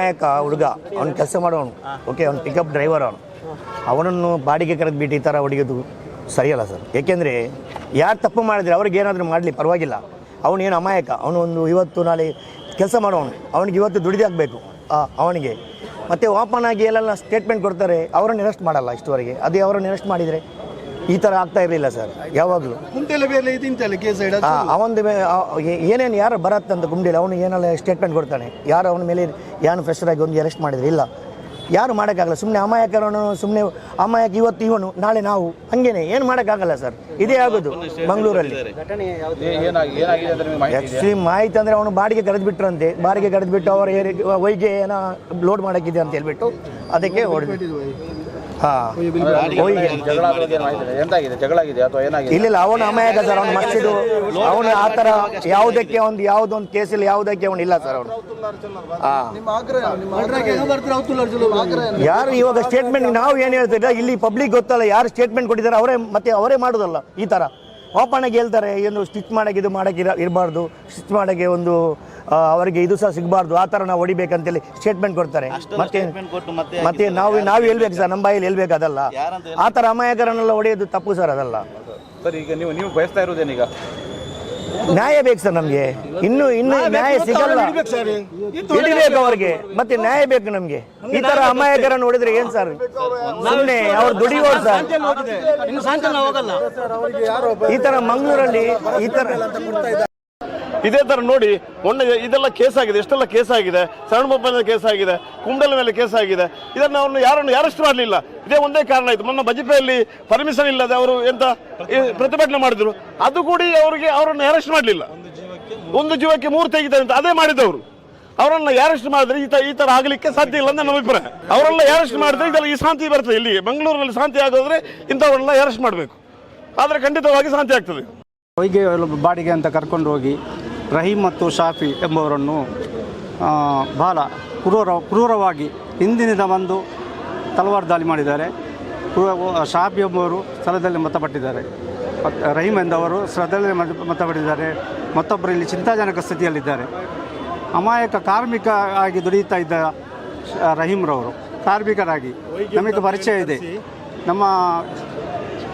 ನಾಯಕ ಹುಡುಗ. ಅವ್ನು ಕೆಲಸ ಮಾಡೋನು ಓಕೆ ಅವ್ನು ಪಿಕಪ್ ಡ್ರೈವರ್ ಅವನು. ಅವನನ್ನು ಬಾಡಿಗೆ ಕರೆದು ಬಿಟ್ಟು ಈ ಥರ ಹೊಡಿಯೋದು ಸರಿಯಲ್ಲ ಸರ್. ಏಕೆಂದರೆ ಯಾರು ತಪ್ಪು ಮಾಡಿದ್ರೆ ಅವ್ರಿಗೆ ಏನಾದರೂ ಮಾಡಲಿ, ಪರವಾಗಿಲ್ಲ. ಅವನೇನು ಅಮಾಯಕ. ಅವನು ಒಂದು ಇವತ್ತು ನಾಳೆ ಕೆಲಸ ಮಾಡೋನು ಅವನಿಗೆ ಇವತ್ತು ದುಡಿದೇ ಆಗಬೇಕು ಅವನಿಗೆ. ಮತ್ತು ಓಪನ್ ಆಗಿ ಎಲ್ಲೆಲ್ಲ ಸ್ಟೇಟ್ಮೆಂಟ್ ಕೊಡ್ತಾರೆ. ಅವರನ್ನು ಅರೆಸ್ಟ್ ಮಾಡಲ್ಲ ಇಷ್ಟುವರೆಗೆ. ಅದೇ ಅವರನ್ನು ಅರೆಸ್ಟ್ ಮಾಡಿದರೆ. ಈ ಥರ ಆಗ್ತಾ ಇರಲಿಲ್ಲ ಸರ್ ಯಾವಾಗಲೂ. ಕುಂಟೆಲ್ಲ ಬೇರೆ ಕೇಸ್ ಏನೇನು ಯಾರು ಬರತ್ತೆ ಅಂತ ಗುಂಡಿಲ್ಲ ಅವನು ಏನೆಲ್ಲ ಸ್ಟೇಟ್ಮೆಂಟ್ ಕೊಡ್ತಾನೆ. ಯಾರು ಅವನ ಮೇಲೆ ಯಾರು ಫ್ರೆಶರ್ ಆಗಿ ಒಂದು ಅರೆಸ್ಟ್ ಮಾಡಿದ್ರೆ? ಇಲ್ಲ. ಯಾರು ಮಾಡೋಕ್ಕಾಗಲ್ಲ. ಸುಮ್ಮನೆ ಅಮಾಯಕರನು ಸುಮ್ಮನೆ ಅಮಾಯಕ ಇವತ್ತು ಇವನು ನಾಳೆ ನಾವು. ಹಂಗೇನೆ ಏನು ಮಾಡೋಕ್ಕಾಗಲ್ಲ ಸರ್. ಇದೇ ಆಗೋದು ಮಂಗಳೂರಲ್ಲಿ. ಆ್ಯಕ್ಚುಲಿ ಮಾಹಿತಿ ಅಂದರೆ ಅವನು ಬಾಡಿಗೆ ಕರೆದು ಬಿಟ್ರಂತೆ ಬಾಡಿಗೆ ಕರೆದು ಬಿಟ್ಟು ಅವರ ವೈಗೆ ಏನೋ ಲೋಡ್ ಮಾಡೋಕ್ಕಿದೆ ಅಂತ ಹೇಳ್ಬಿಟ್ಟು. ಅದಕ್ಕೆ ಹೊಡೆದು. ಹಾಂ. ವೈಗೆ ಜಗಳ ಆಗೋದು ಇದೆ? ಜಗಳ ಆಗಿದೆ ಅಥವಾ ಏನಾಗಿದೆ? ಇಲ್ಲ ಅವನು ಅಮಾಯಕ ಸರ್ ಅವನು ಮಸ್ತಿದು ಅವನು ಆ ಥರ ಯಾವುದಕ್ಕೆ ಒಂದು ಯಾವುದೊಂದು ಕೇಸಲ್ಲಿ ಯಾವುದಕ್ಕೆ ಅವನು ಇಲ್ಲ ಸರ್ ಅವನು. ಹಾಂ. ಯಾರು ಇವಾಗ ಸ್ಟೇಟ್ಮೆಂಟ್ ನಾವು ಏನು ಹೇಳ್ತೀರ ಇಲ್ಲಿ ಪಬ್ಲಿಕ್ ಗೊತ್ತಲ್ಲ ಯಾರು ಸ್ಟೇಟ್ಮೆಂಟ್ ಕೊಟ್ಟಿದ್ದಾರೆ ಅವರೇ ಮತ್ತೆ ಅವರೇ ಮಾಡೋದಲ್ಲ ಈ ಥರ ಓಪನ್ ಆಗಿ ಹೇಳ್ತಾರೆ ಏನು ಸ್ಟಿಚ್ ಮಾಡಕ್ಕೆ ಇದು ಮಾಡಕ್ಕೆ ಇರ- ಇರಬಾರ್ದು ಸ್ಟಿಚ್ ಮಾಡಕ್ಕೆ ಒಂದು ಅವರಿಗೆ ಇದು ಸಹ ಸಿಗಬಾರ್ದು ಆ ಥರ ನಾವು ಹೊಡಿಬೇಕಂತೇಳಿ ಸ್ಟೇಟ್ಮೆಂಟ್ ಕೊಡ್ತಾರೆ. ಮತ್ತೆ ಮತ್ತೆ ನಾವು ನಾವು ಹೇಳ್ಬೇಕು? ಸರ್ ನಮ್ಮ ಬಾಯಲ್ಲಿ ಹೇಳ್ಬೇಕು ಅದಲ್ಲ. ಆ ಥರ ಅಮಾಯಕರನ್ನೆಲ್ಲ ಹೊಡೆಯೋದು ತಪ್ಪು ಸರ್ ಅದಲ್ಲ. ಸರ್ ಈಗ ನೀವು ನೀವು ಬಯಸ್ತಾ ಇರೋದೇನೀಗ ನ್ಯಾಯ ಬೇಕು ಸರ್ ನಮಗೆ. ಇನ್ನು ಇನ್ನು ನ್ಯಾಯ ಸಿಗಲ್ಲ. ಹಿಡಿಬೇಕು ಅವ್ರಿಗೆ. ಮತ್ತೆ ನ್ಯಾಯ ಬೇಕು ನಮ್ಗೆ. ಈ ತರ ಅಮಾಯಕರ ನೋಡಿದ್ರೆ ಏನ್ ಸರ್? ಸುಮ್ಮನೆ ಅವ್ರು ದುಡಿಯೋರು ಸರ್. ಈ ತರ ಮಂಗಳೂರಲ್ಲಿ ಈ ತರ ಇದೇ ಥರ ನೋಡಿ, ಮೊನ್ನೆ ಇದೆಲ್ಲ ಕೇಸ್ ಆಗಿದೆ, ಎಷ್ಟೆಲ್ಲ ಕೇಸ್ ಆಗಿದೆ ಸಣ್ಣ ಮೊಬೈಲ್ ಕೇಸ್ ಆಗಿದೆ ಕುಂಡಲ ಮೇಲೆ ಕೇಸ್ ಆಗಿದೆ. ಇದನ್ನು ಅವನು ಯಾರನ್ನು ಯಾರಷ್ಟು ಮಾಡಲಿಲ್ಲ ಇದೇ ಒಂದೇ ಕಾರಣ ಆಯಿತು ಮೊನ್ನೆ ಬಜಪೆಯಲ್ಲಿ ಪರ್ಮಿಷನ್ ಇಲ್ಲದೆ ಅವರು ಎಂತ ಪ್ರತಿಭಟನೆ ಮಾಡಿದ್ರು. ಅದು ಕೂಡ ಅವರಿಗೆ ಅವರನ್ನು ಅರೆಸ್ಟ್ ಮಾಡಲಿಲ್ಲ. ಒಂದು ಜೀವಕ್ಕೆ ಮೂರು ತೆಗಿತಾರೆ ಅಂತ ಅದೇ ಮಾಡಿದವರು. ಅವರನ್ನ ಯಾರೆಸ್ಟ್ ಮಾಡಿದ್ರೆ ಈ ಈ ತರ ಆಗ್ಲಿಕ್ಕೆ ಸಾಧ್ಯ ಇಲ್ಲ ಅಂತ ನಮ್ಮ ಅಭಿಪ್ರಾಯ. ಅವರೆಲ್ಲ ಯಾರೆಸ್ಟ್ ಮಾಡಿದ್ರೆ ಇದೆಲ್ಲ ಈ ಶಾಂತಿ ಬರ್ತದೆ. ಇಲ್ಲಿ ಬೆಂಗಳೂರಿನಲ್ಲಿ ಶಾಂತಿ ಆಗೋದ್ರೆ ಇಂಥವ್ರನ್ನ ಯಾರೆಸ್ಟ್ ಮಾಡಬೇಕು? ಆದರೆ ಖಂಡಿತವಾಗಿ ಶಾಂತಿ ಆಗ್ತದೆ. ಬಾಡಿಗೆ ಅಂತ ಕರ್ಕೊಂಡು ಹೋಗಿ ರಹೀಮ್ ಮತ್ತು ಶಾಫಿ ಎಂಬವರನ್ನು ಬಹಳ ಕ್ರೂರ, ಕ್ರೂರವಾಗಿ ಹಿಂದಿನಿಂದ ಬಂದು ತಲವಾರು ದಾಳಿ ಮಾಡಿದ್ದಾರೆ. ಶಾಫಿ ಎಂಬುವರು ಸ್ಥಳದಲ್ಲಿ ಮೃತಪಟ್ಟಿದ್ದಾರೆ. ರಹೀಮ್ ಎಂದವರು ಸ್ಥಳದಲ್ಲಿ ಮೃತ- ಮೃತಪಟ್ಟಿದ್ದಾರೆ. ಮತ್ತೊಬ್ಬರು ಇಲ್ಲಿ ಚಿಂತಾಜನಕ ಸ್ಥಿತಿಯಲ್ಲಿದ್ದಾರೆ. ಅಮಾಯಕ ಕಾರ್ಮಿಕ ಆಗಿ ದುಡಿಯುತ್ತಾ ಇದ್ದ ರಹೀಮ್ರವರು ಕಾರ್ಮಿಕರಾಗಿ ನಮಗೆ ಪರಿಚಯ ಇದೆ. ನಮ್ಮ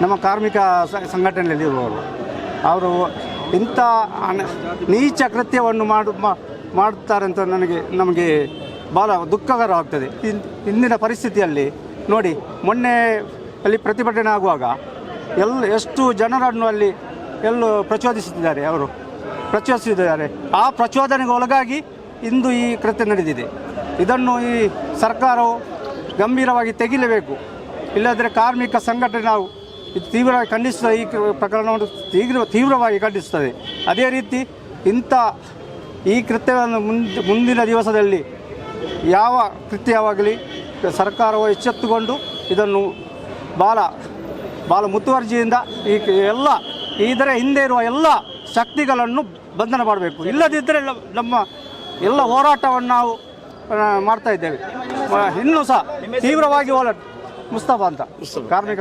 ನಮ್ಮ ಕಾರ್ಮಿಕ ಸಂಘಟನೆಯಲ್ಲಿ ಇರುವವರು. ಅವರು ಇಂಥ ನೀಚ ಕೃತ್ಯವನ್ನು ಮಾಡು ಮಾಡುತ್ತಾರೆ ಅಂತ ನನಗೆ ನಮಗೆ ಭಾಳ ದುಃಖಕರವಾಗ್ತದೆ. ಇನ್- ಇಂದಿನ ಪರಿಸ್ಥಿತಿಯಲ್ಲಿ ನೋಡಿ, ಮೊನ್ನೆ ಅಲ್ಲಿ ಪ್ರತಿಭಟನೆ ಆಗುವಾಗ ಎಲ್ಲ ಎಷ್ಟು ಜನರನ್ನು ಅಲ್ಲಿ ಎಲ್ಲೂ ಪ್ರಚೋದಿಸುತ್ತಿದ್ದಾರೆ ಅವರು. ಪ್ರಚೋದಿಸಿದ್ದಾರೆ. ಆ ಪ್ರಚೋದನೆಗೆ ಒಳಗಾಗಿ ಇಂದು ಈ ಕೃತ್ಯ ನಡೆದಿದೆ. ಇದನ್ನು ಈ ಸರ್ಕಾರವು ಗಂಭೀರವಾಗಿ ತೆಗಿಲೇಬೇಕು. ಇಲ್ಲದ್ರೆ ಕಾರ್ಮಿಕ ಸಂಘಟನೆ ನಾವು ಇದು ತೀವ್ರವಾಗಿ ಖಂಡಿಸ್ತದೆ ಈ ಪ್ರಕರಣವನ್ನು ತೀವ್ರ ತೀವ್ರವಾಗಿ ಖಂಡಿಸ್ತದೆ ಅದೇ ರೀತಿ ಇಂಥ ಈ ಕೃತ್ಯವನ್ನು ಮುಂದೆ ಮುಂದಿನ ದಿವಸದಲ್ಲಿ ಯಾವ ಕೃತ್ಯವಾಗಲಿ ಸರ್ಕಾರವು ಎಚ್ಚೆತ್ತುಕೊಂಡು ಇದನ್ನು ಭಾಳ ಭಾಳ ಮುತುವರ್ಜಿಯಿಂದ ಈ ಎಲ್ಲ ಇದರ ಹಿಂದೆ ಇರುವ ಎಲ್ಲ ಶಕ್ತಿಗಳನ್ನು ಬಂಧನ ಮಾಡಬೇಕು. ಇಲ್ಲದಿದ್ದರೆ ನಮ್ಮ ಎಲ್ಲ ಹೋರಾಟವನ್ನು ನಾವು ಮಾಡ್ತಾ ಇದ್ದೇವೆ. ಇನ್ನೂ ಸಹ ತೀವ್ರವಾಗಿ ಹೋರಾಟ. ಮುಸ್ತಫಾ ಅಂತ. ಕಾರ್ಮಿಕ